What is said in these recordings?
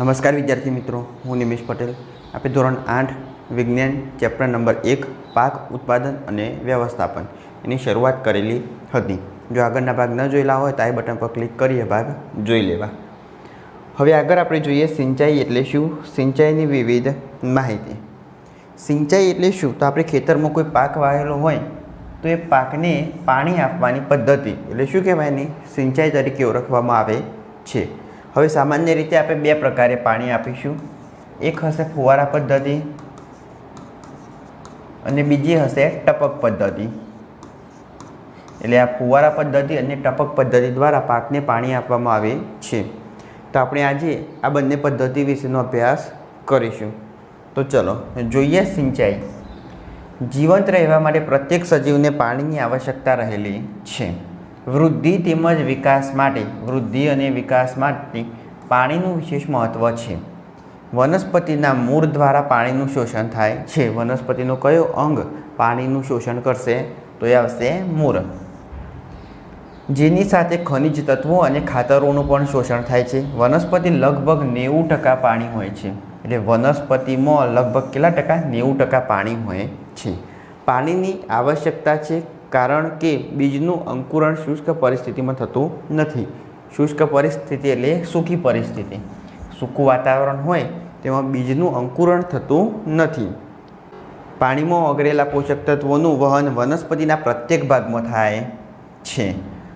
નમસ્કાર વિદ્યાર્થી મિત્રો, હું નિમેશ પટેલ. આપણે ધોરણ આઠ, વિજ્ઞાન, ચેપ્ટર નંબર એક, પાક ઉત્પાદન અને વ્યવસ્થાપન. એની શરૂઆત કરેલી હતી. જો આગળના ભાગ ન જોયેલા હોય તો આ બટન પર ક્લિક કરીએ ભાગ જોઈ લેવા. હવે આગળ આપણે જોઈએ સિંચાઈ એટલે શું? સિંચાઈની વિવિધ માહિતી. સિંચાઈ એટલે શું? તો આપણે ખેતરમાં કોઈ પાક વાવેલો હોય, તો એ પાકને પાણી આપવાની પદ્ધતિ. એટલે શું કહેવાય એની? સિંચાઈ તરીકે ઓળખવામાં આવે છે. હવે સામાન્ય રીતે આપણે બે પ્રકારે પાણી આપીશું. એક હશે ફુવારા પદ્ધતિ અને બીજી હશે ટપક પદ્ધતિ. એટલે આ ફુવારા પદ્ધતિ અને ટપક પદ્ધતિ દ્વારા પાકને પાણી આપવામાં આવે છે. તો આપણે આજે આ બંને પદ્ધતિ વિશેનો અભ્યાસ કરીશું. તો ચલો, જોઈએ સિંચાઈ. જીવંત રહેવા માટે પ્રત્યેક સજીવને પાણીની આવશ્યકતા રહેલી છે. વૃદ્ધિ તેમજ વિકાસ માટે, વૃદ્ધિ અને વિકાસ માટે પાણીનું વિશેષ મહત્ત્વ છે. વનસ્પતિના મૂળ દ્વારા પાણીનું શોષણ થાય છે. વનસ્પતિનો કયો અંગ પાણીનું શોષણ કરશે? તો એ આવશે મૂળ. જેની સાથે ખનિજ તત્વો અને ખાતરોનું પણ શોષણ થાય છે. વનસ્પતિ લગભગ નેવું ટકા પાણી હોય છે. એટલે વનસ્પતિમાં લગભગ કેટલા ટકા? નેવું ટકા પાણી હોય છે. પાણીની આવશ્યકતા છે કારણ કે બીજનું અંકુરણ શુષ્ક પરિસ્થિતિમાં થતું નથી. શુષ્ક પરિસ્થિતિ એટલે સૂકી પરિસ્થિતિ. સૂકું વાતાવરણ હોય તેમાં બીજનું અંકુરણ થતું નથી. પાણીમાં ઓગળેલા પોષક તત્વોનું વહન વનસ્પતિના પ્રત્યેક ભાગમાં થાય છે.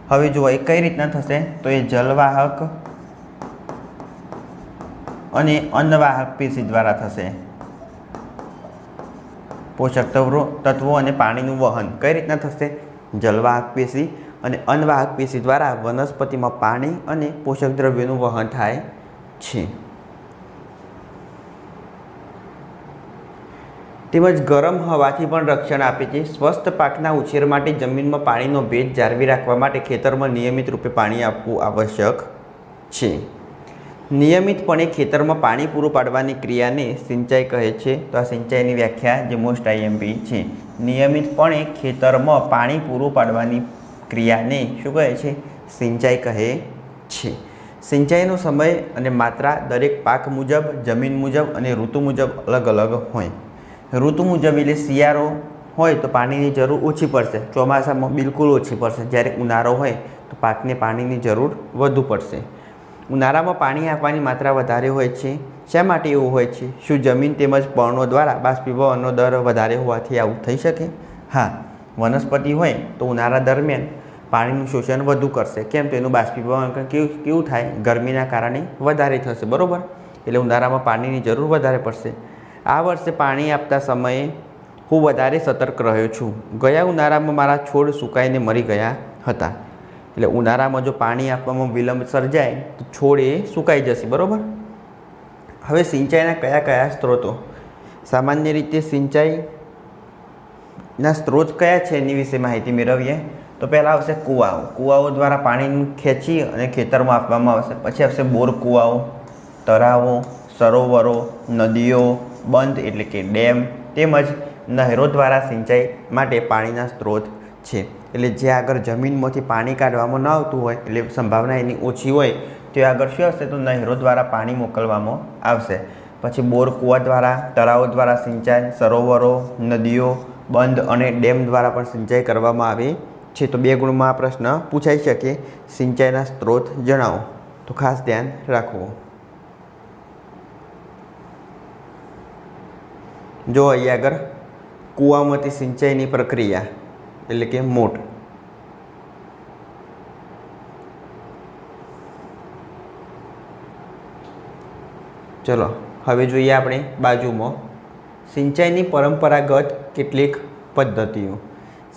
હવે જુઓ એ કઈ રીતના થશે? તો એ જલવાહક અને અન્નવાહક પેશી દ્વારા થશે. પોષક તત્વો તત્વો અને પાણીનું વહન કઈ રીતના થશે? જલવાહક પેશી અને અન્નવાહક પેશી દ્વારા વનસ્પતિમાં પાણી અને પોષક દ્રવ્યોનું વહન થાય છે. તેમજ ગરમ હવાથી પણ રક્ષણ આપે છે. સ્વસ્થ પાકના ઉછેર માટે જમીનમાં પાણીનો ભેજ જાળવી રાખવા માટે ખેતરમાં નિયમિત રૂપે પાણી આપવું આવશ્યક છે. નિયમિતપણે ખેતરમાં પાણી પૂરું પાડવાની ક્રિયાને સિંચાઈ કહે છે. તો આ સિંચાઈની વ્યાખ્યા જે મોસ્ટ આઈએમપી છે. નિયમિતપણે ખેતરમાં પાણી પૂરું પાડવાની ક્રિયાને શું કહે છે? સિંચાઈ કહે છે. સિંચાઈનો સમય અને માત્રા દરેક પાક મુજબ, જમીન મુજબ અને ઋતુ મુજબ અલગ અલગ હોય. ઋતુ મુજબ એટલે શિયાળો હોય તો પાણીની જરૂર ઓછી પડશે. ચોમાસામાં બિલકુલ ઓછી પડશે. જ્યારે ઉનાળો હોય તો પાકને પાણીની જરૂર વધુ પડશે. ઉનાળામાં પાણી આપવાની માત્રા વધારે હોય છે. શા માટે એવું હોય છે? શું જમીન તેમજ પર્ણો દ્વારા બાષ્પીભવનનો દર વધારે હોવાથી આવું થઈ શકે? હા, વનસ્પતિ હોય તો ઉનાળા દરમિયાન પાણીનું શોષણ વધુ કરશે. કેમ? તો એનું બાષ્પીભવન કેવું કેવું થાય? ગરમીના કારણે વધારે થશે, બરાબર? એટલે ઉનાળામાં પાણીની જરૂર વધારે પડશે. આ વર્ષે પાણી આપતા સમયે હું વધારે સતર્ક રહ્યો છું. ગયા ઉનાળામાં મારા છોડ સુકાઈને મરી ગયા હતા. એટલે ઉનાળામાં જો પાણી આપવામાં વિલંબ સર્જાય, તો છોડ એ સુકાઈ જશે, બરાબર? હવે સિંચાઈના કયા કયા સ્ત્રોતો? સામાન્ય રીતે સિંચાઈના સ્ત્રોત કયા છે એની વિશે માહિતી મેળવીએ. તો પહેલાં આવશે કૂવાઓ. કૂવાઓ દ્વારા પાણી ખેંચી અને ખેતરમાં આપવામાં આવશે. પછી આવશે બોર કૂવાઓ તળાવો સરોવરો, નદીઓ, બંધ એટલે કે ડેમ તેમજ નહેરો દ્વારા સિંચાઈ માટે પાણીના સ્ત્રોત છે. એટલે જે આગળ જમીનમાંથી પાણી કાઢવામાં ન આવતું હોય, એટલે સંભાવના એની ઓછી હોય, તે આગળ શું હશે તો નહેરો દ્વારા પાણી મોકલવામાં આવશે. પછી બોર કૂવા દ્વારા, તળાવો દ્વારા સિંચાઈ, સરોવરો, નદીઓ, બંધ અને ડેમ દ્વારા પણ સિંચાઈ કરવામાં આવે છે. તો બે ગુણમાં આ પ્રશ્ન પૂછાઈ શકે. સિંચાઈના સ્ત્રોત જણાવો. તો ખાસ ધ્યાન રાખવું. જો અહીંયા આગળ કૂવામાંથી સિંચાઈની પ્રક્રિયા એટલે કે મોટ. ચલો, હવે જોઈએ આપણે બાજુમાં સિંચાઈની પરંપરાગત કેટલીક પદ્ધતિઓ.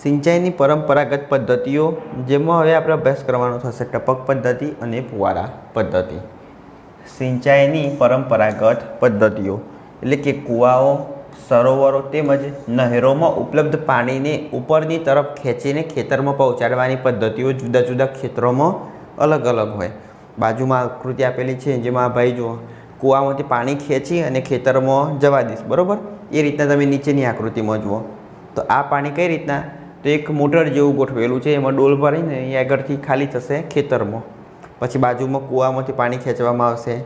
સિંચાઈની પરંપરાગત પદ્ધતિઓ, જેમાં હવે આપણે અભ્યાસ કરવાનો થશે ટપક પદ્ધતિ અને ફુવારા પદ્ધતિ. સિંચાઈની પરંપરાગત પદ્ધતિઓ, એટલે કે કૂવાઓ સરોવરો તેમજ નહેરોમાં ઉપલબ્ધ પાણીને ઉપરની તરફ ખેંચીને ખેતરમાં પહોંચાડવાની પદ્ધતિઓ જુદા જુદા ક્ષેત્રોમાં અલગ અલગ હોય. બાજુમાં આકૃતિ આપેલી છે, જેમાં ભાઈ જુઓ, કૂવામાંથી પાણી ખેંચી અને ખેતરમાં જવા દઈશ, બરાબર? એ રીતના તમે નીચેની આકૃતિમાં જુઓ. તો આ પાણી કઈ રીતના? તો એક મોટર જેવું ગોઠવેલું છે, એમાં ડોલ ભરીને એ આગળથી ખાલી થશે ખેતરમાં. પછી બાજુમાં કૂવામાંથી પાણી ખેંચવામાં આવશે.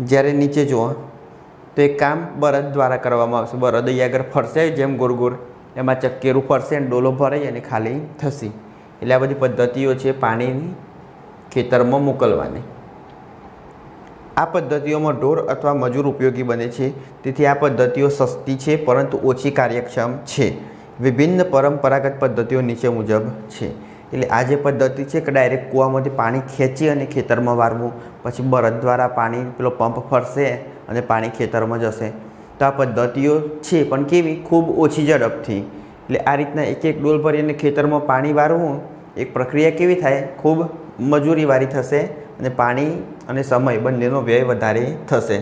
જ્યારે નીચે જુઓ તો એ કામ બળદ દ્વારા કરવામાં આવશે. બળદ અહીંયા આગળ ફરશે, જેમ ગોળ ગોળ એમાં ચક્કેરું ફરશે અને ડોલો ભરાઈ અને ખાલી થશે. એટલે આ બધી પદ્ધતિઓ છે પાણીની ખેતરમાં મોકલવાની. આ પદ્ધતિઓમાં ઢોર અથવા મજૂર ઉપયોગી બને છે. તેથી આ પદ્ધતિઓ સસ્તી છે, પરંતુ ઓછી કાર્યક્ષમ છે. વિભિન્ન પરંપરાગત પદ્ધતિઓ નીચે મુજબ છે. એટલે આ જે પદ્ધતિ છે કે ડાયરેક્ટ કૂવામાંથી પાણી ખેંચી અને ખેતરમાં વારવું, પછી બળદ દ્વારા પાણી પેલો પંપ ફરશે અને પાણી ખેતરમાં જશે તો આ પદ્ધતિઓ છે, પણ કેવી? ખૂબ ઓછી ઝડપથી. એટલે આ રીતના એક એક ડોલ ભરીને ખેતરમાં પાણી વારવું, એક પ્રક્રિયા કેવી થાય? ખૂબ મજૂરીવાળી થશે અને પાણી અને સમય બંનેનો વ્યય વધારે થશે.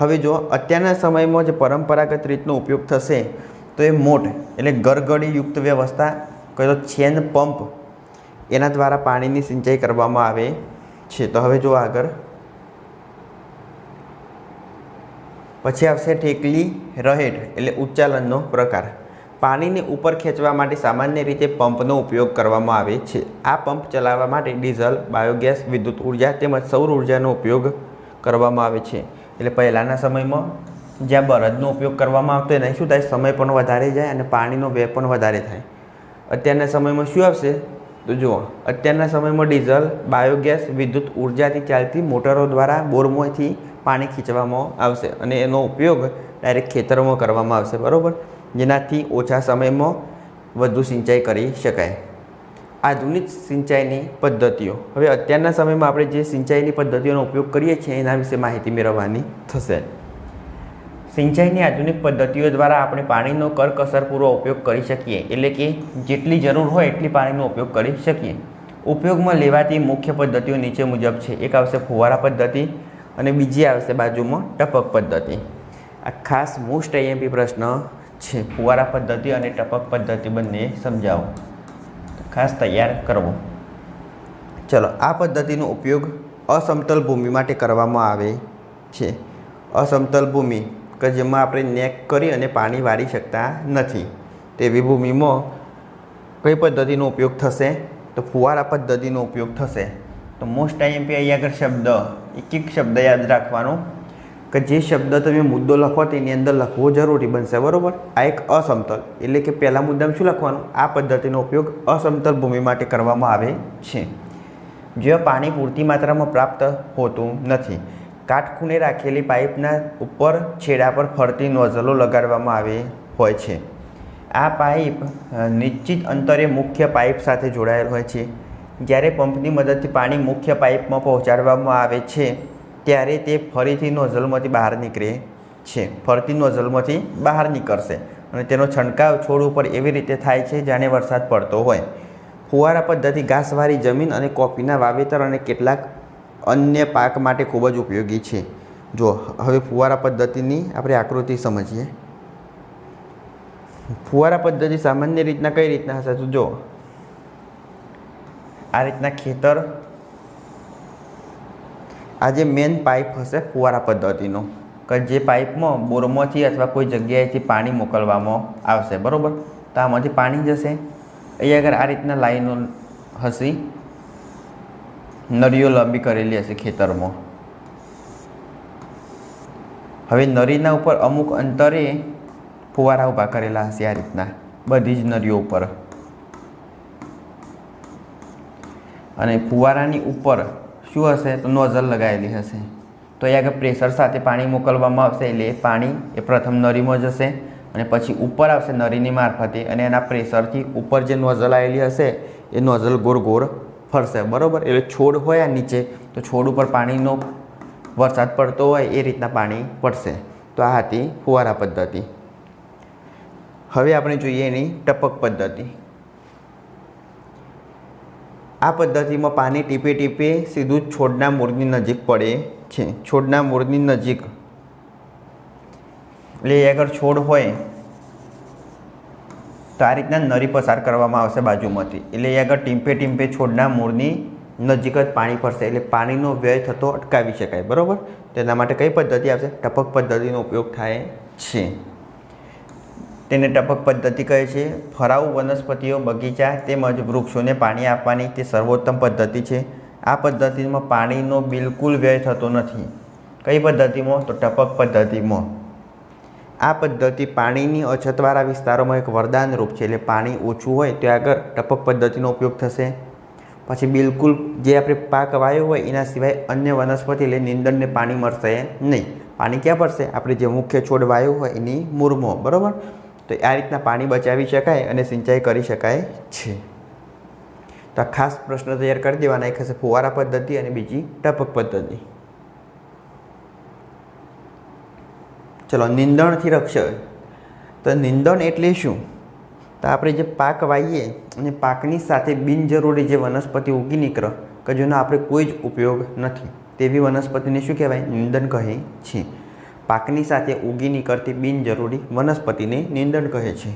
હવે જો અત્યારના સમયમાં જે પરંપરાગત રીતનો ઉપયોગ થશે, તો એ મોટ એટલે ગરગડીયુક્ત વ્યવસ્થા કયો છેન પંપ એના દ્વારા પાણીની સિંચાઈ કરવામાં આવે છે. તો હવે જો આગળ પછી આવશે ઠેકલી રહેઠ, એટલે ઉચ્ચાલનનો પ્રકાર. પાણીને ઉપર ખેંચવા માટે સામાન્ય રીતે પંપનો ઉપયોગ કરવામાં આવે છે. આ પંપ ચલાવવા માટે ડીઝલ, બાયોગેસ, વિદ્યુત ઊર્જા તેમજ સૌર ઉર્જાનો ઉપયોગ કરવામાં આવે છે. એટલે પહેલાંના સમયમાં જ્યાં બળદનો ઉપયોગ કરવામાં આવતો એના શું થાય, સમય પણ વધારે જાય અને પાણીનો વ્યય પણ વધારે થાય. અત્યારના સમયમાં શું આવશે? તો જુઓ, અત્યારના સમયમાં ડીઝલ, બાયોગેસ, વિદ્યુત ઉર્જાથી ચાલતી મોટરો દ્વારા બોરમાંથી પાણી ખીંચવામાં આવશે અને એનો ઉપયોગ ડાયરેક્ટ ખેતરોમાં કરવામાં આવશે, બરાબર? જેનાથી ઓછા સમયમાં વધુ સિંચાઈ કરી શકાય. આધુનિક સિંચાઈની પદ્ધતિઓ. હવે અત્યારના સમયમાં આપણે જે સિંચાઈની પદ્ધતિઓનો ઉપયોગ કરીએ છીએ, એના વિશે માહિતી મેળવવાની થશે. સિંચાઈની આધુનિક પદ્ધતિઓ દ્વારા આપણે પાણીનો કરકસરપૂર્વક ઉપયોગ કરી શકીએ, એટલે કે જેટલી જરૂર હોય એટલી પાણીનો ઉપયોગ કરી શકીએ. ઉપયોગમાં લેવાતી મુખ્ય પદ્ધતિઓ નીચે મુજબ છે. એક આવશે ફુવારા પદ્ધતિ અને બીજી આવશે બાજુમાં ટપક પદ્ધતિ. આ ખાસ મોસ્ટ આઈએમપી પ્રશ્ન છે. ફુવારા પદ્ધતિ અને ટપક પદ્ધતિ બંને સમજાવો. ખાસ તૈયાર કરવો. ચલો, આ પદ્ધતિનો ઉપયોગ અસમતલ ભૂમિ માટે કરવામાં આવે છે. અસમતલ ભૂમિ કે જેમાં આપણે નેક કરી અને પાણી વાળી શકતા નથી. તેવી ભૂમિમાં કઈ પદ્ધતિનો ઉપયોગ થશે? તો ફુવારા પદ્ધતિનો ઉપયોગ થશે. તો મોસ્ટ આઈએમપી અહીંયા આગળ શબ્દ એક એક શબ્દ યાદ રાખવાનો કે જે શબ્દ તમે મુદ્દો લખો તેની અંદર લખવો જરૂરી બનશે, બરાબર? આ એક અસમતલ. એટલે કે પહેલા મુદ્દામાં શું લખવાનું? આ પદ્ધતિનો ઉપયોગ અસમતલ ભૂમિ માટે કરવામાં આવે છે. જ્યાં પાણી પૂરતી માત્રામાં પ્રાપ્ત હોતું નથી. કાટખૂણે રાખેલી પાઇપના ઉપર છેડા પર ફરતી નોઝલો લગાડવામાં આવે હોય છે. આ પાઇપ નિશ્ચિત અંતરે મુખ્ય પાઇપ સાથે જોડાયેલ હોય છે. જ્યારે પંપની મદદથી પાણી મુખ્ય પાઇપમાં પહોંચાડવામાં આવે છે, ત્યારે તે ફરીથી નોઝલમાંથી બહાર નીકળે છે. ફરતી નોઝલમાંથી બહાર નીકળશે અને તેનો છંટકાવ છોડ ઉપર એવી રીતે થાય છે જાણે વરસાદ પડતો હોય. ફુવારા પદ્ધતિ, ઘાસવાળી જમીન અને કોફીના વાવેતર અને કેટલાક અન્ય પાક માટે ખૂબ જ ઉપયોગી છે. જો, હવે ફુવારા પદ્ધતિની આપણે આકૃતિ સમજીએ. ફુવારા પદ્ધતિ સામાન્ય રીતના કઈ રીતના હશે? તો જો આ રીતના ખેતર આ જે મેઇન પાઇપ હશે ફુવારા પદ્ધતિનો. કે જે પાઇપમાં બોરમાંથી અથવા કોઈ જગ્યાએથી પાણી મોકલવામાં આવશે, બરાબર? તો આમાંથી પાણી જશે. અહીંયા આગળ આ રીતના લાઈનો હશે. નળીઓ લાંબી કરેલી હશે ખેતરમાં. હવે નળીના ઉપર અમુક અંતરે ફુવારા ઊભા કરેલા હશે આ રીતના. બધી જ નળીઓ ઉપર. અને ફુવારાની ઉપર શું હશે? તો નોઝલ લગાવેલી હશે. તો અહીંયા આગળ પ્રેશર સાથે પાણી મોકલવામાં આવશે. એટલે એ પાણી એ પ્રથમ નળીમાં જશે અને પછી ઉપર આવશે નળીની મારફતે અને એના પ્રેશરથી ઉપર જે નોઝલ આવેલી હશે, એ નોઝલ ગોળ ગોળ ફરશે. બરાબર? એટલે છોડ હોય આ નીચે, તો છોડ ઉપર પાણીનો વરસાદ પડતો હોય, એ રીતના પાણી પડશે. તો આ હતી ફુવારા પદ્ધતિ. હવે આપણે જોઈએ એની ટપક પદ્ધતિ. આ પદ્ધતિમાં પાણી ટીપે ટીપે સીધું છોડના મૂળની નજીક પડે છે. છોડના મૂળની નજીક. એટલે આગળ છોડ હોય, તો આ રીતના નરી પસાર કરવામાં આવશે બાજુમાંથી. એટલે આગળ ટીમ્પે ટીમ્પે છોડના મૂળની નજીક જ પાણી પડશે એટલે પાણીનો વ્યય થતો અટકાવી શકાય. બરાબર? તેના માટે કઈ પદ્ધતિ આવશે? ટપક પદ્ધતિનો ઉપયોગ થાય છે. તેને ટપક પદ્ધતિ કહે છે. ફરાઉ વનસ્પતિઓ, બગીચા તેમજ વૃક્ષોને પાણી આપવાની તે સર્વોત્તમ પદ્ધતિ છે. આ પદ્ધતિમાં પાણીનો બિલકુલ વ્યય થતો નથી. કઈ પદ્ધતિમાં? તો ટપક પદ્ધતિમાં. આ પદ્ધતિ પાણીની અછતવાળા વિસ્તારોમાં એક વરદાન રૂપ છે. એટલે પાણી ઓછું હોય ત્યાં આગળ ટપક પદ્ધતિનો ઉપયોગ થશે. પછી બિલકુલ જે આપણે પાક વાયો હોય એના સિવાય અન્ય વનસ્પતિ એટલે નીંદણને પાણી મળશે નહીં. પાણી ક્યાં પડશે આપણે જે મુખ્ય છોડ વાયો હોય એની મૂળમાં. બરાબર? તો આ રીતના પાણી બચાવી શકાય અને સિંચાઈ કરી શકાય છે. તો આ ખાસ પ્રશ્ન તૈયાર કરી દેવાના. એક હશે ફુવારા પદ્ધતિ અને બીજી ટપક પદ્ધતિ. ચલો, નિંદણથી રક્ષણ. તો નિંદણ એટલે શું? તો આપણે જે પાક વાવીએ અને પાકની સાથે બિનજરૂરી જે વનસ્પતિ ઉગી નીકળે, કે જેનો આપણે કોઈ જ ઉપયોગ નથી, તેવી વનસ્પતિને શું કહેવાય? નિંદણ કહે છે. પાકની સાથે ઉગી નીકળતી બિનજરૂરી વનસ્પતિને નિંદણ કહે છે.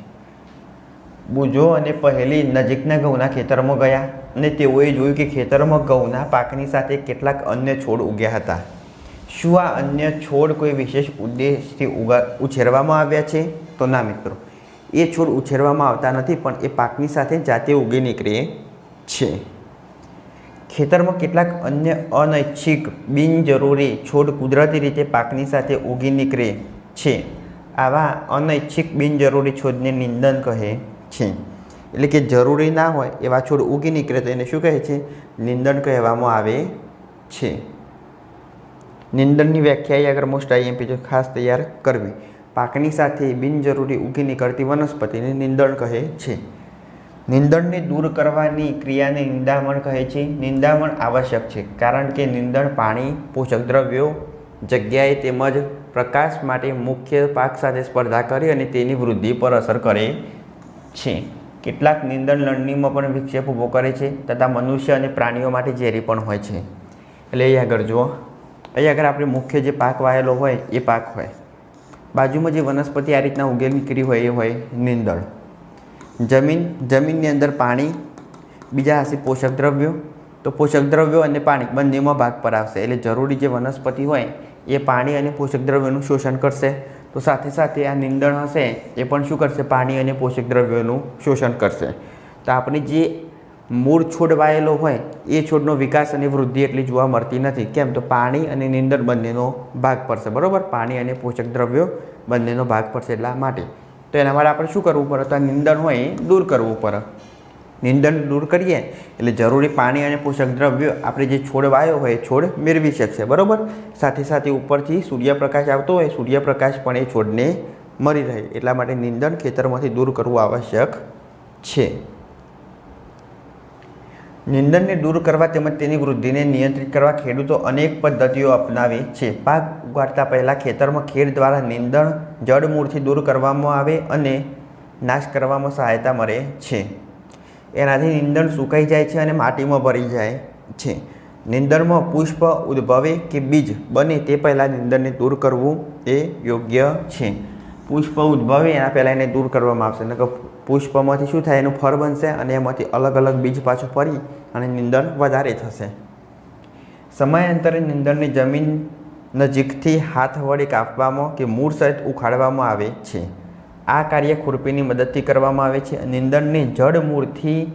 બુજો અને પહેલી નજીકના ઘઉંના ખેતરમાં ગયા અને તેઓએ જોયું કે ખેતરમાં ઘઉંના પાકની સાથે કેટલાક અન્ય છોડ ઉગ્યા હતા. શું આ અન્ય છોડ કોઈ વિશેષ ઉદ્દેશથી ઉગા ઉછેરવામાં આવ્યા છે? તો ના મિત્રો, એ છોડ ઉછેરવામાં આવતા નથી પણ એ પાકની સાથે જાતે ઉગી નીકળે છે. ખેતરમાં કેટલાક અન્ય અનૈચ્છિક, બિનજરૂરી છોડ કુદરતી રીતે પાકની સાથે ઉગી નીકળે છે. આવા અનૈચ્છિક, બિનજરૂરી છોડને નિંદન કહે છે. એટલે કે જરૂરી ના હોય એવા છોડ ઉગી નીકળે તો એને શું કહે છે? નિંદન કહેવામાં આવે છે. નિંદનની વ્યાખ્યા આગળ મોસ્ટ આઈએમપી જો ખાસ તૈયાર કરવી. પાકની સાથે બિનજરૂરી ઉગી નીકળતી વનસ્પતિને નિંદણ કહે છે. નિંદણને દૂર કરવાની ક્રિયાને નિંદામણ કહે છે. નિંદામણ આવશ્યક છે, કારણ કે નિંદણ પાણી, પોષક દ્રવ્યો, જગ્યાએ તેમજ પ્રકાશ માટે મુખ્ય પાક સાથે સ્પર્ધા કરી અને તેની વૃદ્ધિ પર અસર કરે છે. કેટલાક નિંદણ લણણીમાં પણ વિક્ષેપ ઊભો કરે છે તથા મનુષ્ય અને પ્રાણીઓ માટે ઝેરી પણ હોય છે. એટલે અહીં આગળ જુઓ. અહીં આગળ આપણે મુખ્ય જે પાક વાયેલો હોય એ પાક હોય. બાજુમાં જે વનસ્પતિ આ રીતના ઉગેલ નીકળી હોય એ હોય નીંદણ. જમીન, જમીનની અંદર પાણી, બીજા હશે પોષક દ્રવ્યો. તો પોષક દ્રવ્યો અને પાણી બંનેમાં ભાગ પર આવશે એટલે જરૂરી જે વનસ્પતિ હોય, એ પાણી અને પોષક દ્રવ્યોનું શોષણ કરશે. તો સાથે સાથે આ નીંદણ હશે, એ પણ શું કરશે? પાણી અને પોષક દ્રવ્યોનું શોષણ કરશે. તો આપણે જે મૂળ છોડ વાયેલો હોય, એ છોડનો વિકાસ અને વૃદ્ધિ એટલી જોવા મળતી નથી. કેમ? તો પાણી અને નીંદણ બંનેનો ભાગ પડશે. બરાબર? પાણી અને પોષક દ્રવ્યો બંનેનો ભાગ પડશે એટલા માટે. તો એના માટે આપણે શું કરવું પડે? તો આ નીંદણ હોય એ દૂર કરવું પડે. નિંદણ દૂર કરીએ એટલે જરૂરી પાણી અને પોષક દ્રવ્યો આપણે જે છોડ વાયો હોય એ છોડ મેળવી શકશે, બરાબર? સાથે સાથે ઉપરથી સૂર્યપ્રકાશ આવતો હોય, સૂર્યપ્રકાશ પણ એ છોડને મળી રહે. એટલા માટે નિંદણ ખેતરમાંથી દૂર કરવું આવશ્યક છે. નીંદણને દૂર કરવા તેમજ તેની વૃદ્ધિને નિયંત્રિત કરવા ખેડૂતો અનેક પદ્ધતિઓ અપનાવે છે. પાક ઉગાડતા પહેલાં ખેતરમાં ખેડ દ્વારા નીંદણ જડમૂળથી દૂર કરવામાં આવે અને નાશ કરવામાં સહાયતા મળે છે. એનાથી નીંદણ સુકાઈ જાય છે અને માટીમાં ભરી જાય છે. નીંદણમાં પુષ્પ, ઉદ્ભવે કે બીજ બને તે પહેલાં નીંદણને દૂર કરવું એ યોગ્ય છે. પુષ્પ, ઉદ્ભવે એના પહેલાં એને દૂર કરવામાં આવશે. નકર પુષ્પમાંથી શું થાય એનું ફળ બનશે અને એમાંથી અલગ અલગ બીજ પાછું ફરી અને નીંદણ વધારે થશે. સમયાંતરે નીંદણની જમીન નજીકથી હાથ વડે કાપવામાં કે મૂળ સહિત ઉખાડવામાં આવે છે. આ કાર્ય ખુરપીની મદદથી કરવામાં આવે છે. નીંદણને જડ મૂળથી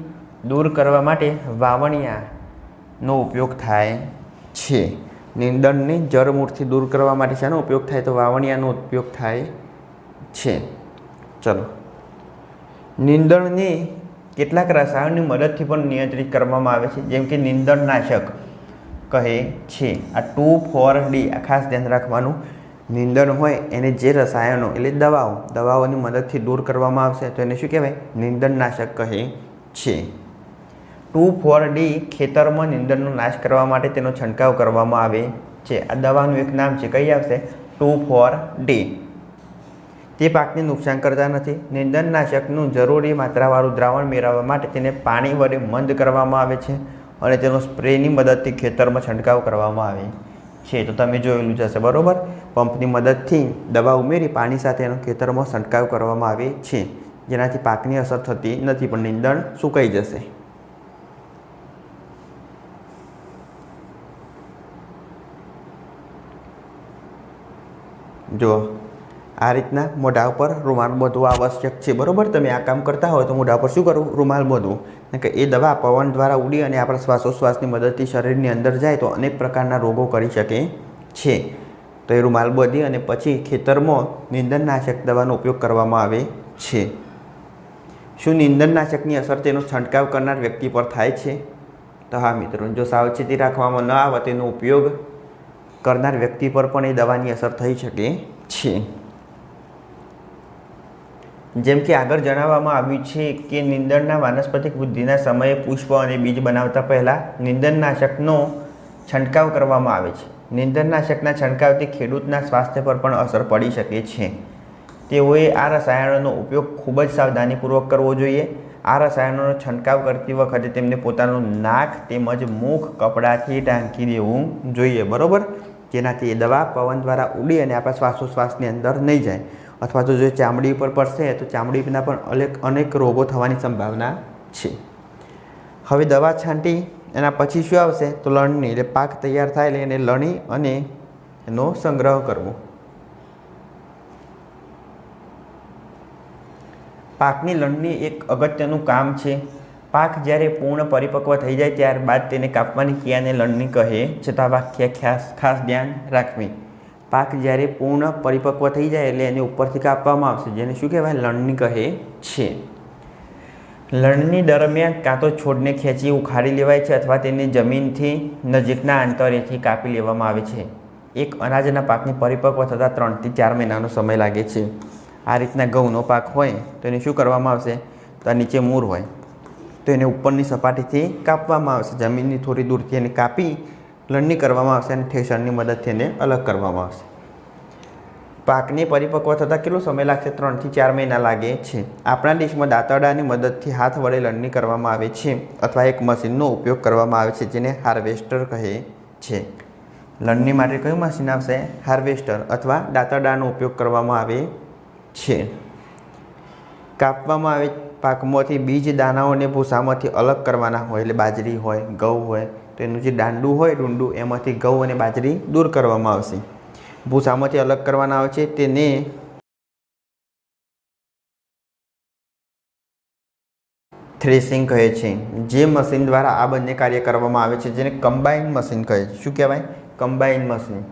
દૂર કરવા માટે વાવણિયાનો ઉપયોગ થાય છે. નીંદણને જળમૂળથી દૂર કરવા માટે શાનો ઉપયોગ થાય? તો વાવણિયાનો ઉપયોગ થાય છે. ચલો. નીંદણને કેટલાક રસાયણની મદદથી પણ નિયંત્રિત કરવામાં આવે છે, જેમ કે નીંદણનાશક કહે છે. આ ટુ ફોર ડી, આ ખાસ ધ્યાન રાખવાનું. નીંદણ હોય એને જે રસાયણો, એટલે દવાઓ, દવાઓની મદદથી દૂર કરવામાં આવશે. તો એને શું કહેવાય? નીંદણનાશક કહે છે. ટુ ફોર ડી ખેતરમાં નીંદણનો નાશ કરવા માટે તેનો છંટકાવ કરવામાં આવે છે. આ દવાનું એક નામ છે. કઈ આવશે? Two four D. તે પાકને નુકસાન કરતા નથી. નિંદનનાશકનું જરૂરી માત્રાવાળું દ્રાવણ મેળવવા માટે તેને પાણી વડે મંદ કરવામાં આવે છે અને તેનો સ્પ્રેની મદદથી ખેતરમાં છંટકાવ કરવામાં આવે છે. તો તમે જોયેલું જ હશે, બરાબર? પંપની મદદથી દવા ઉમેરી પાણી સાથે એનો ખેતરમાં છંટકાવ કરવામાં આવે છે. જેનાથી પાકની અસર થતી નથી, પણ નીંદણ સુકાઈ જશે. જો આ રીતના મોઢા ઉપર રૂમાલ બાંધવું આવશ્યક છે. બરાબર? તમે આ કામ કરતા હોય તો મોઢા ઉપર શું કરવું? રૂમાલ બાંધવું કે એ દવા પવન દ્વારા ઉડી અને આપણા શ્વાસોશ્વાસની મદદથી શરીરની અંદર જાય તો અનેક પ્રકારના રોગો કરી શકે છે. તો એ રૂમાલ બધી અને પછી ખેતરમાં નીંદણનાશક દવાનો ઉપયોગ કરવામાં આવે છે. શું નીંદણનાશકની અસર તેનો છંટકાવ કરનાર વ્યક્તિ પર થાય છે? તો હા મિત્રો, જો સાવચેતી રાખવામાં ન આવે તેનો ઉપયોગ કરનાર વ્યક્તિ પર પણ એ દવાની અસર થઈ શકે છે. જેમ કે આગળ જણાવવામાં આવ્યું છે કે નીંદણના વાનસ્પતિક વૃદ્ધિના સમયે પુષ્પ અને બીજ બનાવતા પહેલાં નીંદણનાશકનો છંટકાવ કરવામાં આવે છે. નીંદણનાશકના છંટકાવથી ખેડૂતના સ્વાસ્થ્ય પર પણ અસર પડી શકે છે. તેઓએ આ રસાયણોનો ઉપયોગ ખૂબ જ સાવધાનીપૂર્વક કરવો જોઈએ. આ રસાયણોનો છંટકાવ કરતી વખતે તેમને પોતાનું નાક તેમજ મુખ કપડાથી ઢાંકી દેવું જોઈએ, બરાબર? જેનાથી એ દવા પવન દ્વારા ઉડી અને આપણા શ્વાસોશ્વાસની અંદર નહીં જાય. અથવા તો જો ચામડી ઉપર પડશે, તો ચામડીના પણ અનેક અનેક રોગો થવાની સંભાવના છે. હવે દવા છાંટી, એના પછી શું આવશે? તો લણણી, એટલે પાક તૈયાર થાય એટલે એને લણી અને એનો સંગ્રહ કરવો. પાકની લણણી એક અગત્યનું કામ છે. પાક જ્યારે પૂર્ણ પરિપક્વ થઈ જાય ત્યારબાદ તેને કાપવાની ક્રિયાને લણણી કહે, છતાં વાક્ય ખાસ ખાસ ધ્યાન રાખવી. પાક જ્યારે પૂર્ણ પરિપક્વ થઈ જાય એટલે એને ઉપરથી કાપવામાં આવશે, જેને શું કહેવાય? લણણી કહે છે. લણણી દરમિયાન કાં તો છોડને ખેંચી ઉખાડી લેવાય છે અથવા તેને જમીનથી નજીકના અંતરેથી કાપી લેવામાં આવે છે. એક અનાજના પાકને પરિપક્વ થતાં ત્રણથી ચાર મહિનાનો સમય લાગે છે. આ રીતના ઘઉંનો પાક હોય તો એને શું કરવામાં આવશે? તો નીચે મૂર હોય. તો એને ઉપરની સપાટીથી કાપવામાં આવશે. જમીનની થોડી દૂરથી એને કાપી લણણી કરવામાં આવશે અને ઠેસરની મદદથી એને અલગ કરવામાં આવશે. પાકને પરિપક્વ થતાં કેટલો સમય લાગશે? ત્રણથી ચાર મહિના લાગે છે. આપણા દેશમાં દાંતરડાની મદદથી હાથ વડે લણણી કરવામાં આવે છે અથવા એક મશીનનો ઉપયોગ કરવામાં આવે છે જેને હાર્વેસ્ટર કહે છે. લણણી માટે કયું મશીન આવશે? હાર્વેસ્ટર અથવા દાંતરડાનો ઉપયોગ કરવામાં આવે છે. કાપવામાં આવે પાકમાંથી બીજ દાણાઓને ભૂસામાંથી અલગ કરવાના હોય એટલે બાજરી હોય, ઘઉં હોય તો એનું જે દાંડું હોય, ડુંડું, એમાંથી ઘઉં અને બાજરી દૂર કરવામાં આવશે. ભૂસામાંથી અલગ કરવાના આવે છે, તેને થ્રેસિંગ કહે છે. જે મશીન દ્વારા આ બંને કાર્ય કરવામાં આવે છે, જેને કમ્બાઈન મશીન કહે છે. શું કહેવાય? Combine machine.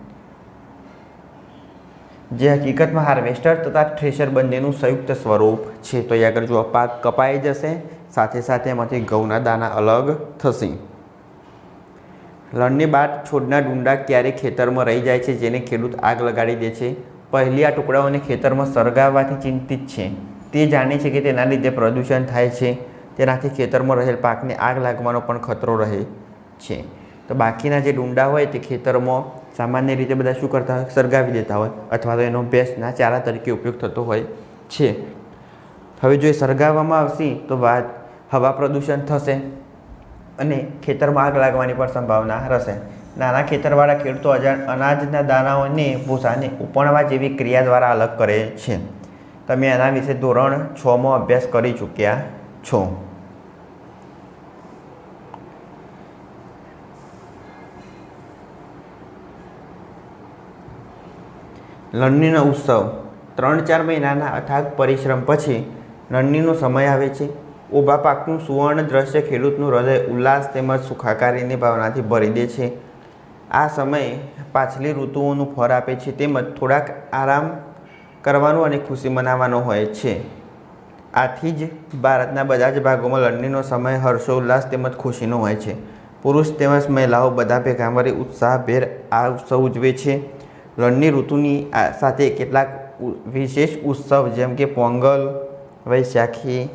જે હકીકતમાં હાર્વેસ્ટર તથા થ્રેશર બંનેનું સંયુક્ત સ્વરૂપ છે. તો એ આગળ જો પાક કપાઈ જશે, સાથે સાથે એમાંથી ઘઉંના દાણા અલગ થશે. લણની બાદ છોડના ડુંડા ક્યારેક ખેતરમાં રહી જાય છે, જેને ખેડૂત આગ લગાડી દે છે. પહેલી આ ટુકડાઓને ખેતરમાં સળગાવવાથી ચિંતિત છે. તે જાણે છે કે તેના લીધે પ્રદૂષણ થાય છે. તેનાથી ખેતરમાં રહેલ પાકને આગ લાગવાનો પણ ખતરો રહે છે. તો બાકીના જે ડુંડા હોય તે ખેતરમાં સામાન્ય રીતે બધા શું કરતા હોય? સળગાવી દેતા હોય અથવા તો એનો ભેંસના ચારા તરીકે ઉપયોગ થતો હોય છે. હવે જો એ સળગાવવામાં આવશે તો વાત હવા પ્રદૂષણ થશે. અને ખેતરમાં આગ લાગવાની પણ સંભાવના રહેશે. નાના ખેતરવાળા ખેડૂતો અનાજના દાણાઓને ભૂસાને ઉપણવા જેવી ક્રિયા દ્વારા અલગ કરે છે. તમે એના વિશે ધોરણ છમાં અભ્યાસ કરી ચૂક્યા છો. લણણીનો ઉત્સવ. ત્રણ ચાર મહિનાના અથાગ પરિશ્રમ પછી લણણીનો સમય આવે છે. ઊભા પાકનું સુવર્ણ દ્રશ્ય ખેડૂતનું હૃદય, ઉલ્લાસ તેમજ સુખાકારીની ભાવનાથી ભરી દે છે. આ સમય પાછલી ઋતુઓનું ફળ આપે છે તેમજ થોડાક આરામ કરવાનો અને ખુશી મનાવવાનો હોય છે. આથી જ ભારતના બધા જ ભાગોમાં લણણીનો સમય, હર્ષોલ્લાસ તેમજ ખુશીનો હોય છે. પુરુષ તેમજ મહિલાઓ બધા ભેગા મળી ઉત્સાહભેર આ ઉત્સવ ઉજવે છે. લણણી ઋતુની સાથે કેટલાક વિશેષ ઉત્સવ જેમ કે પોંગલ, વૈશાખી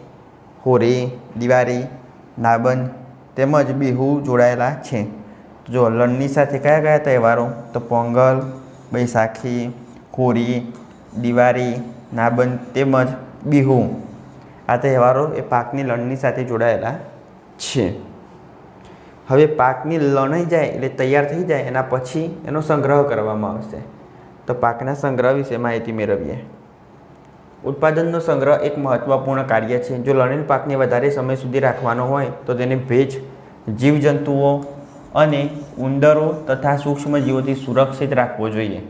હોળી દિવાળી નાબંધ તેમજ બિહુ જોડાયેલા છે. જો લણની સાથે કયા કયા તહેવારો? તો પોંગલ, બૈસાખી હોળી દિવાળી નાબંધ તેમજ બિહુ. આ તહેવારો એ પાકની લણણી સાથે જોડાયેલા છે. હવે પાકની લણાઈ જાય એટલે તૈયાર થઈ જાય એના પછી એનો સંગ્રહ કરવામાં આવશે. તો પાકના સંગ્રહ વિશે માહિતી મેળવીએ. ઉત્પાદનનો સંગ્રહ એક મહત્ત્વપૂર્ણ કાર્ય છે. જો લણેલ પાકને વધારે સમય સુધી રાખવાનો હોય, તો તેને ભેજ, જીવજંતુઓ અને ઉંદરો તથા સૂક્ષ્મજીવોથી સુરક્ષિત રાખવો જોઈએ.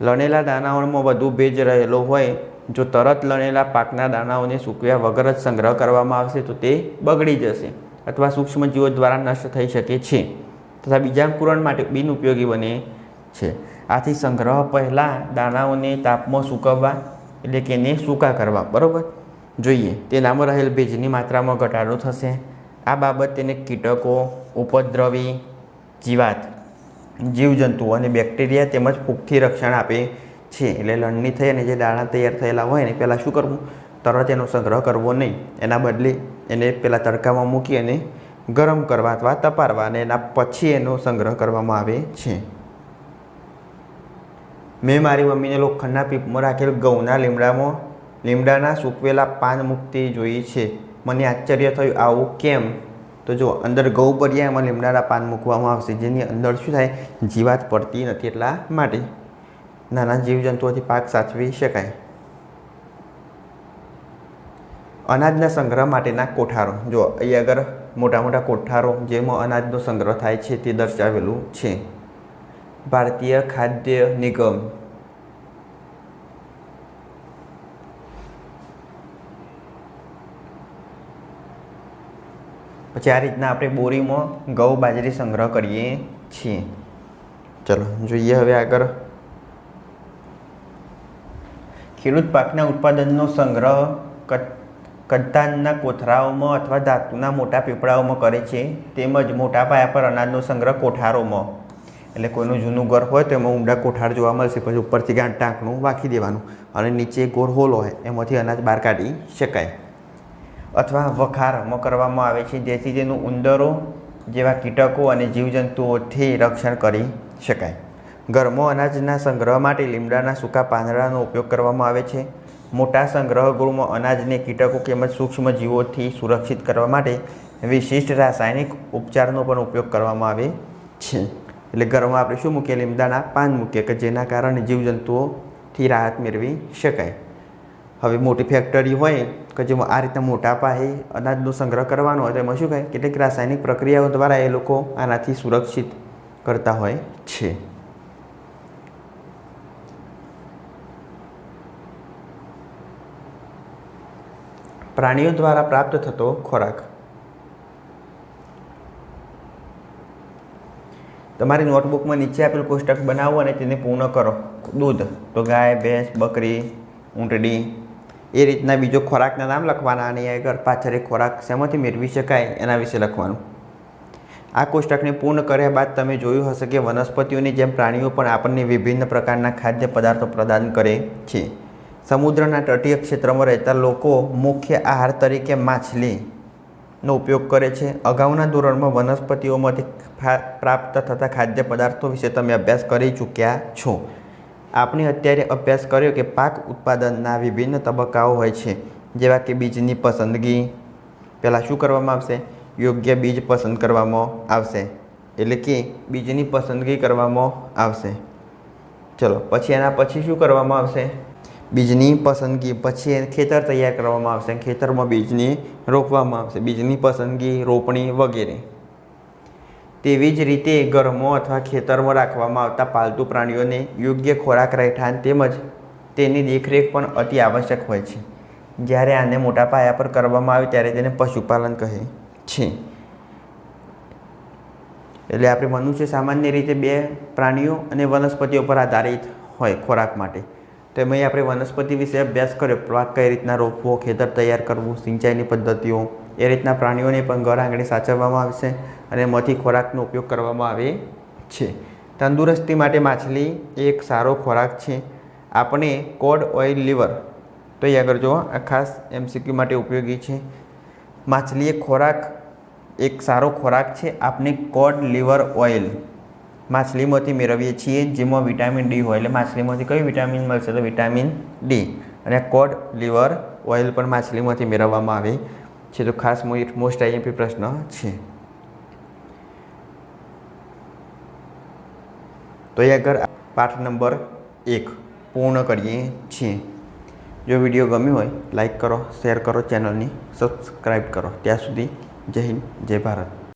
લણેલા દાણાઓમાં વધુ ભેજ રહેલો હોય, જો તરત લણેલા પાકના દાણાઓને સૂકવ્યા વગર જ સંગ્રહ કરવામાં આવશે, તો તે બગડી જશે અથવા સૂક્ષ્મજીવો દ્વારા નષ્ટ થઈ શકે છે તથા બીજાંકુરણ માટે બિનઉપયોગી બને છે. આથી સંગ્રહ પહેલાં દાણાઓને તાપમાં સૂકવવા એટલે કે એને સૂકા કરવા, બરાબર? જોઈએ તેનામાં રહેલ ભેજની માત્રામાં ઘટાડો થશે. આ બાબત તેને કીટકો, ઉપદ્રવી, જીવાત જીવજંતુઓ અને બેક્ટેરિયા તેમજ ફૂગથી રક્ષણ આપે છે. એટલે લણણી થઈ અને જે દાણા તૈયાર થયેલા હોય ને પહેલાં શું કરવું? તરત એનો સંગ્રહ કરવો નહીં. એના બદલે એને પહેલાં તડકામાં મૂકી અને ગરમ કરવા અથવા તપારવા અને એના પછી એનો સંગ્રહ કરવામાં આવે છે. મેં મારી મમ્મીને લોખંડના પીપમાં રાખેલ ઘઉંના લીમડામાં, લીમડાના સૂકવેલા પાન મૂકતી જોઈ છે. મને આશ્ચર્ય થયું, આવું કેમ? તો જો અંદર ઘઉં ભર્યા, એમાં લીમડાના પાન મૂકવામાં આવશે, જેની અંદર શું થાય? જીવાત પડતી નથી એટલા માટે. નાના જીવજંતુઓથી પાક સાચવી શકાય. અનાજના સંગ્રહ માટેના કોઠારો. જો અહીં આગળ મોટા મોટા કોઠારો, જેમાં અનાજનો સંગ્રહ થાય છે તે દર્શાવેલું છે. ભારતીય ખાદ્ય નિગમ પછી આ રીતના આપણે બોરીમાં ઘઉં બાજરી સંગ્રહ કરીએ છીએ. ચલો, જોઈએ હવે આગળ. ખેડૂત પાકના ઉત્પાદનનો સંગ્રહ કટ- કોથરાઓમાં અથવા ધાતુના મોટા પીપળાઓમાં કરે છે, તેમજ મોટા પાયા પર અનાજનો સંગ્રહ કોઠારોમાં. એટલે કોઈનું જૂનું ઘર હોય તો એમાં ઊંડા કોઠાર જોવા મળશે. પછી ઉપરથી ગાંઠ ટાંકણું વાંકી દેવાનું અને નીચે ગોળ હોલ હોય, એમાંથી અનાજ બહાર કાઢી શકાય. અથવા વખારમાં કરવામાં આવે છે, જેથી તેનું ઉંદરો જેવા કીટકો અને જીવજંતુઓથી રક્ષણ કરી શકાય. ઘરમાં અનાજના સંગ્રહ માટે લીમડાના સૂકા પાંદડાનો ઉપયોગ કરવામાં આવે છે. મોટા સંગ્રહ ગૃહમાં અનાજને કીટકો તેમજ સૂક્ષ્મ જીવોથી સુરક્ષિત કરવા માટે વિશિષ્ટ રાસાયણિક ઉપચારનો પણ ઉપયોગ કરવામાં આવે છે. એટલે ઘરમાં આપણે શું મૂકીએ? લીમડાના પાન મૂકીએ કે જેના કારણે જીવજંતુઓથી રાહત મેળવી શકાય. હવે મોટી ફેક્ટરી હોય કે જેમાં આ રીતના મોટા પાયે અનાજનો સંગ્રહ કરવાનો હોય તો એમાં શું કહે કેટલીક રાસાયણિક પ્રક્રિયાઓ દ્વારા એ લોકો આનાથી સુરક્ષિત કરતા હોય છે. પ્રાણીઓ દ્વારા પ્રાપ્ત થતો ખોરાક. તમારી નોટબુકમાં નીચે આપેલ કોષ્ટક બનાવો અને તેને પૂર્ણ કરો. દૂધ, તો ગાય, ભેંસ, બકરી, ઊંટડી, એ રીતના બીજો ખોરાકના નામ લખવાના અને આગળ પાછળ એ ખોરાક શેમાંથી મેળવી શકાય એના વિશે લખવાનું. આ કોષ્ટકને પૂર્ણ કર્યા બાદ તમે જોયું હશે કે વનસ્પતિઓની જેમ પ્રાણીઓ પણ આપણને વિભિન્ન પ્રકારના ખાદ્ય પદાર્થો પ્રદાન કરે છે. સમુદ્રના તટીય ક્ષેત્રમાં રહેતા લોકો મુખ્ય આહાર તરીકે માછલીનો ઉપયોગ કરે છે. અગાઉના ધોરણમાં વનસ્પતિઓમાંથી પ્રાપ્ત થતા ખાદ્ય પદાર્થો વિશે તમે અભ્યાસ કરી ચૂક્યા છો. આપણે અત્યારે અભ્યાસ કર્યો કે પાક ઉત્પાદનના વિભિન્ન તબક્કાઓ હોય છે. જેવા કે બીજની પસંદગી, પહેલાં શું કરવામાં આવશે? યોગ્ય બીજ પસંદ કરવામાં આવશે. એટલે કે બીજની પસંદગી કરવામાં આવશે. ચલો, પછી એના પછી શું કરવામાં આવશે? બીજની પસંદગી પછી ખેતર તૈયાર કરવામાં આવશે ખેતરમાં બીજને રોપવામાં આવશે. બીજની પસંદગી, રોપણી વગેરે. તેવી જ રીતે ઘરમાં અથવા ખેતરમાં રાખવામાં આવતા પાલતુ પ્રાણીઓને યોગ્ય ખોરાક, રહેઠાણ તેમજ તેની દેખરેખ પણ અતિ આવશ્યક હોય છે. જ્યારે આને મોટા પાયા પર કરવામાં આવે ત્યારે તેને પશુપાલન કહે છે. એટલે આપણે મનુષ્ય સામાન્ય રીતે બે પ્રાણીઓ અને વનસ્પતિઓ પર આધારિત હોય ખોરાક માટે. તો એમાં આપણે વનસ્પતિ વિશે અભ્યાસ કર્યો. પાક કઈ રીતના રોપવો, ખેતર તૈયાર કરવું, સિંચાઈની પદ્ધતિઓ, એ રીતના પ્રાણીઓને પણ ઘર આંગણે સાચવવામાં આવશે અને એમાંથી ખોરાકનો ઉપયોગ કરવામાં આવે છે. તંદુરસ્તી માટે માછલી એક સારો ખોરાક છે. આપણે કોડ ઓઇલ લીવર તો એ આગળ જુઓ આ ખાસ એમસીક્યુ માટે ઉપયોગી છે. માછલી એ ખોરાક, એક સારો ખોરાક છે. આપણે કોડ લીવર ઓઇલ માછલીમાંથી મેળવીએ છીએ, જેમાં વિટામિન ડી હોય. એટલે માછલીમાંથી કઈ વિટામિન મળશે તો વિટામિન ડી. અને કોડ લીવર ઓઇલ પણ માછલીમાંથી મેળવવામાં આવે છે. તો ખાસ મોસ્ટ આઈએમપી પ્રશ્ન છે. તો એ આગળ પાઠ નંબર એક પૂર્ણ કરીએ છીએ. જો વીડિયો ગમ્યો હોય, લાઈક કરો, શેર કરો, ચેનલની સબસ્ક્રાઈબ કરો. ત્યાં સુધી જય હિન્દ, જય ભારત.